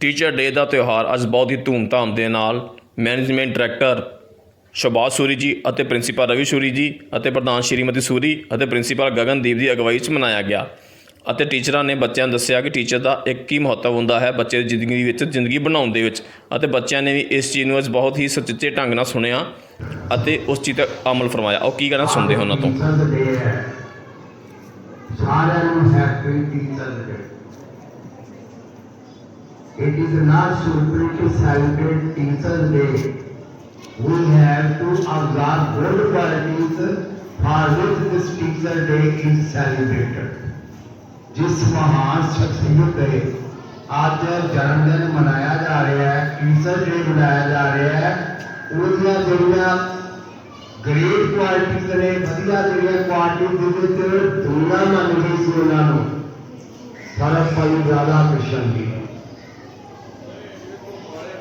Teacher day ਦਾ ਤਿਉਹਾਰ ਅੱਜ ਬਹੁਤ ਹੀ ਧੂਮਧਾਮ ਦੇ ਨਾਲ ਮੈਨੇਜਮੈਂਟ ਡਾਇਰੈਕਟਰ ਸ਼ਬਾਸ਼ ਸੂਰੀ ਜੀ ਅਤੇ ਪ੍ਰਿੰਸੀਪਲ ਰਵੀ ਸੂਰੀ ਜੀ ਅਤੇ ਪ੍ਰਧਾਨ ਸ਼੍ਰੀਮਤੀ ਸੂਰੀ ਅਤੇ ਪ੍ਰਿੰਸੀਪਲ ਗਗਨਦੀਪ ਦੀ ਅਗਵਾਈ 'ਚ ਮਨਾਇਆ ਗਿਆ। ਅਤੇ ਟੀਚਰਾਂ ਨੇ ਬੱਚਿਆਂ ਨੂੰ ਦੱਸਿਆ ਕਿ ਟੀਚਰ ਦਾ ਇੱਕ ਕੀ ਮਹੱਤਵ ਹੁੰਦਾ ਹੈ ਬੱਚੇ ਦੀ ਜ਼ਿੰਦਗੀ ਵਿੱਚ ਜ਼ਿੰਦਗੀ ਬਣਾਉਣ ਦੇ ਵਿੱਚ ਅਤੇ ਬੱਚਿਆਂ ਨੇ ਵੀ ਇਸ ਚੀਜ਼ ਨੂੰ ਅੱਜ ਬਹੁਤ ਹੀ ਸੁਚੱਜੇ ਢੰਗ ਨਾਲ ਸੁਣਿਆ ਅਤੇ ਉਸ ਚੀਜ਼ ਤੇ ਅਮਲ ਫਰਮਾਇਆ। ਉਹ ਕੀ ਕਹਿਣਾ ਸੁਣਦੇ ਹੋ ਉਹਨਾਂ ਤੋਂ? ਸਾਰਿਆਂ ਨੂੰ happy teachers day It is not suitable to celebrate Teacher's Day. We have to observe good qualities for which this Teacher Day is celebrated. جس مہان شخصیت ہے، آج جب جنم دن منایا جا رہا ہے ٹیچر ڈے منایا جا رہا ہے ان جہاں گریٹ کوالٹیز نے ودیا جہاں کوالٹیز دنیا منگی سی انہوں نے سرف بھائی زیادہ کرشن کی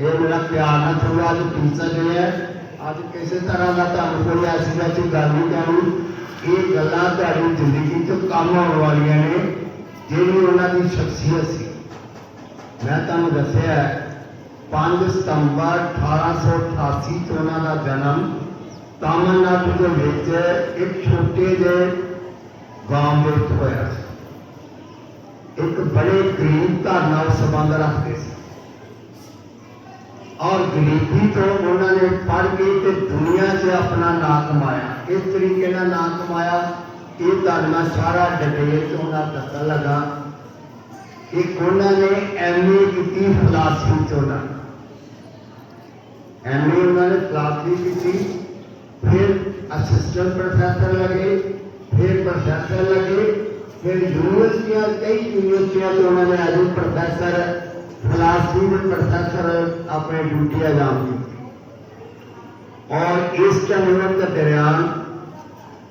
ਇਹ ਮੇਰਾ ਪਿਆਰ ਨਾਲ ਸੁਣੋ ਅੱਜ ਟੀਚਰ ਡੇ ਅੱਜ ਕਿਸੇ ਤਰ੍ਹਾਂ ਦਾ ਤੁਹਾਨੂੰ ਕੋਈ ਐਸੀ ਵੈਸੀ ਗੱਲ ਨਹੀਂ ਕਰਨੀ। ਇਹ ਗੱਲਾਂ ਤੁਹਾਡੀ ਜ਼ਿੰਦਗੀ 'ਚ ਕੰਮ ਆਉਣ ਵਾਲੀਆਂ ਨੇ, ਜਿਹੜੀ ਉਹਨਾਂ ਦੀ ਸ਼ਖਸੀਅਤ ਸੀ। ਮੈਂ ਤੁਹਾਨੂੰ ਦੱਸਿਆ ਹੈ 5 ਸਤੰਬਰ 1888 ਚ ਉਹਨਾਂ ਦਾ ਜਨਮ। ਤਾਮਿਲਨਾਡੂ ਦੇ ਵਿੱਚ ਇੱਕ ਛੋਟੇ ਜਿਹੇ ਗਾਂਵ ਵਿੱਚ ਹੋਇਆ ਸੀ। ਇੱਕ ਬੜੇ ਗਰੀਬ ਘਰ ਨਾਲ ਸੰਬੰਧ ਰੱਖਦੇ ਸੀ। ਔਰ ਗਰੀਬੀ ਤੋਂ ਉਹਨਾਂ ਨੇ ਪੜ੍ਹ ਕੇ ਤੇ ਦੁਨੀਆ 'ਚ ਆਪਣਾ ਨਾਮ ਕਮਾਇਆ। ਇਸ ਤਰੀਕੇ ਨਾਲ ਨਾਮ ਕਮਾਇਆ ਇਹ ਤੁਹਾਨੂੰ ਸਾਰਾ ਡਿਟੇਲ 'ਚ ਉਹਨਾਂ ਦੱਸਣ ਲੱਗਾ ਕਿ ਉਹਨਾਂ ਨੇ ਐਮਏ ਕੀਤੀ ਫਲਸਫੀ 'ਚ ਉਹਨਾਂ ਐਮਏ ਉਹਨਾਂ ਨੇ ਫਲਸਫੀ ਕੀਤੀ, ਫਿਰ ਅਸਿਸਟੈਂਟ ਪ੍ਰੋਫੈਸਰ ਲਗੇ, ਫਿਰ ਪ੍ਰੋਫੈਸਰ ਲਗੇ, ਫਿਰ ਯੂਨੀਵਰਸਿਟੀਆਂ ਕਈ ਯੂਨੀਵਰਸਿਟੀਆਂ ਤੋਂ ਉਹਨਾਂ ਨੇ ਐਜ਼ ਪ੍ਰੋਫੈਸਰ ਫਲਸਫੀ ਦੇ ਪ੍ਰੋਫੈਸਰ ਆਪਣੇ ਡਿਊਟੀ ਅੰਜਾਮ ਦਿੱਤੀ ਔਰ ਇਸ ਟਰਮ ਦੇ ਦੌਰਾਨ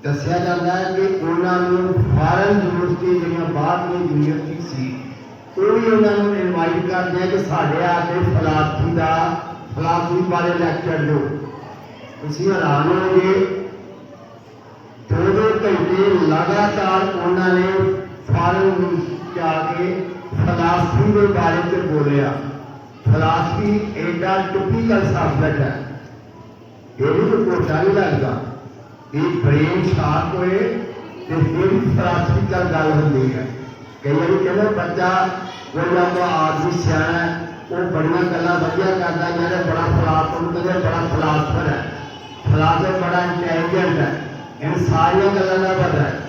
ਦੱਸਿਆ ਜਾਂਦਾ ਹੈ ਕਿ ਉਹਨਾਂ ਨੂੰ ਫਾਰਨ ਯੂਨੀਵਰਸਿਟੀ ਜਿਹੜੀਆਂ ਬਾਹਰ ਯੂਨੀਵਰਸਿਟੀ ਸੀ ਉਹ ਵੀ ਉਹਨਾਂ ਨੂੰ ਇਨਵਾਈਟ ਕਰਦੇ ਆ ਕਿ ਸਾਡੇ ਆ ਕੇ ਫਲਸਫੀ ਦਾ ਫਲਸਫੀ ਬਾਰੇ ਲੈਕਚਰ ਦਿਓ ਤੁਸੀਂ ਹੈਰਾਨ ਹੋਗੇ ਦੋ ਦੋ ਘੰਟੇ ਲਗਾਤਾਰ ਉਹਨਾਂ ਨੇ ਫਾਰਨ ਜਾ ਕੇ فلاسفی کے بارے سے بولیا فلاسفی ایڈا ٹپیکل سبجیکٹ ہے یہ بھی تو کوٹا نہیں لگتا یہ برین شارپ ہوئے تو پھر فلاسفی کا گل ہوتی ہے کئی بار کہ بچہ وہ جا تو آدمی سیاح ہے وہ بڑی گلا ودیا کرتا ہے میرے بڑا فلاسفر کہ بڑا فلاسفر ہے فلاسفر بڑا انٹیلیجنٹ ہے ان ساری گلوں کا پتا ہے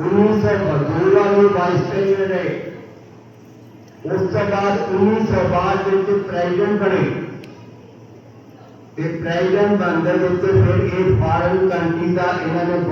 1952 ਵਾਲੇ ਵਾਈਸ ਪ੍ਰੈਜ਼ੀਡੈਂਟ ਰਹੇ ਉਸ ਤੋਂ ਬਾਅਦ 1962 ਦੇ ਵਿੱਚ ਪ੍ਰੈਜ਼ੀਡੈਂਟ ਬਣੇ ਤੇ ਪ੍ਰੈਜ਼ੀਡੈਂਟ ਬਣਦੇ ਵਿੱਚ ਫਿਰ ਇਹ ਫਾਰਨ ਕੰਟਰੀ ਦਾ ਇਹਨਾਂ ਨੇ